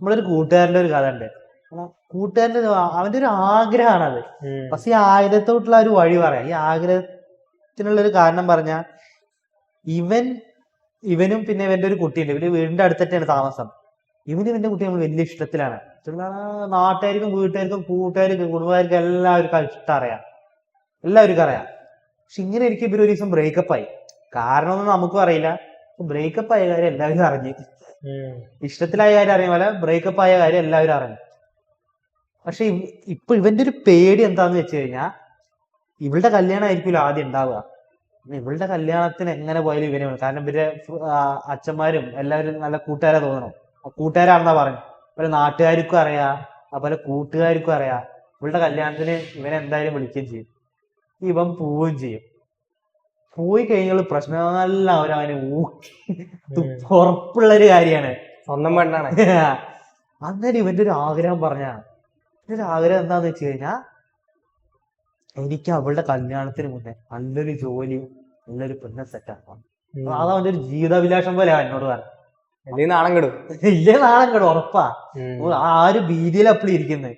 നമ്മളൊരു കൂട്ടുകാരന്റെ ഒരു കഥ ഉണ്ട് കൂട്ടുകാരന്റെ കൂട്ടുകാരന്റെ അവന്റെ ഒരു ആഗ്രഹമാണത്. അത് പക്ഷെ ഈ ആഗ്രഹത്തോട്ടുള്ള ഒരു വഴി പറയാം. ഈ ആഗ്രഹത്തിനുള്ള ഒരു കാരണം പറഞ്ഞ ഇവൻ ഇവനും പിന്നെ ഇവന്റെ ഒരു കുട്ടിയുണ്ട്. ഇവർ വീടിന്റെ അടുത്തിട്ടാണ് താമസം. ഇവനും ഇവന്റെ കുട്ടി നമ്മൾ വലിയ ഇഷ്ടത്തിലാണ്. നാട്ടുകാർക്കും വീട്ടുകാർക്കും കൂട്ടുകാർക്കും കുടുംബക്കാർക്കും എല്ലാവർക്കും ഇഷ്ടം അറിയാം. എല്ലാവർക്കും അറിയാം. പക്ഷെ ഇങ്ങനെ എനിക്ക് ഇവർ ഒരു ദിവസം ബ്രേക്കപ്പ് ആയി. കാരണം ഒന്നും നമുക്കും അറിയില്ല. ബ്രേക്കപ്പ് ആയ കാര്യം എല്ലാവരും അറിഞ്ഞു. ഇഷ്ടത്തിലായ കാര്യം അറിയാൻ പോലെ ബ്രേക്കപ്പ് ആയ കാര്യം എല്ലാവരും അറിഞ്ഞു. പക്ഷെ ഇപ്പൊ ഇവന്റെ ഒരു പേടി എന്താന്ന് വെച്ച് കഴിഞ്ഞാൽ ഇവളുടെ കല്യാണം ആയിരിക്കുമല്ലോ ആദ്യം ഉണ്ടാവുക ഇവളുടെ കല്യാണത്തിന് എങ്ങനെ പോയാലും ഇവനെ വേണം. കാരണം ഇവരെ അച്ഛന്മാരും എല്ലാവരും നല്ല കൂട്ടുകാരെ തോന്നണം. കൂട്ടുകാരാണെന്നാ പറഞ്ഞു. അതുപോലെ നാട്ടുകാർക്കും അറിയാം അതുപോലെ കൂട്ടുകാർക്കും അറിയാം. ഇവളുടെ കല്യാണത്തിന് ഇവനെ എന്തായാലും വിളിക്കുകയും ചെയ്യും. ഇവൻ പോവുകയും ചെയ്യും. പോയി കഴിഞ്ഞാൽ പ്രശ്നമെല്ലാം അവരവനെ ഊക്കി. ഉറപ്പുള്ള ഒരു കാര്യമാണ്. സ്വന്തം വേണ്ടാണ് അന്നേരം ഇവന്റെ ഒരു ആഗ്രഹം പറഞ്ഞാണ് ഇവന്റെ ഒരു ആഗ്രഹം എന്താന്ന് വെച്ച് കഴിഞ്ഞാ എനിക്ക് അവളുടെ കല്യാണത്തിന് മുന്നേ നല്ലൊരു ജോലി നല്ലൊരു പെണ്ണെ സെറ്റാക്കണം. അത് അവന്റെ ഒരു ജീവിതാഭിലാഷം പോലെ എന്നോട് പറഞ്ഞു. ഇല്ലേ നാണം കെടും. ഇല്ലേ നാണം കെടും ഉറപ്പാ. ആ ഒരു ഭീതിയിൽ അപ്പിളി ഇരിക്കുന്നത്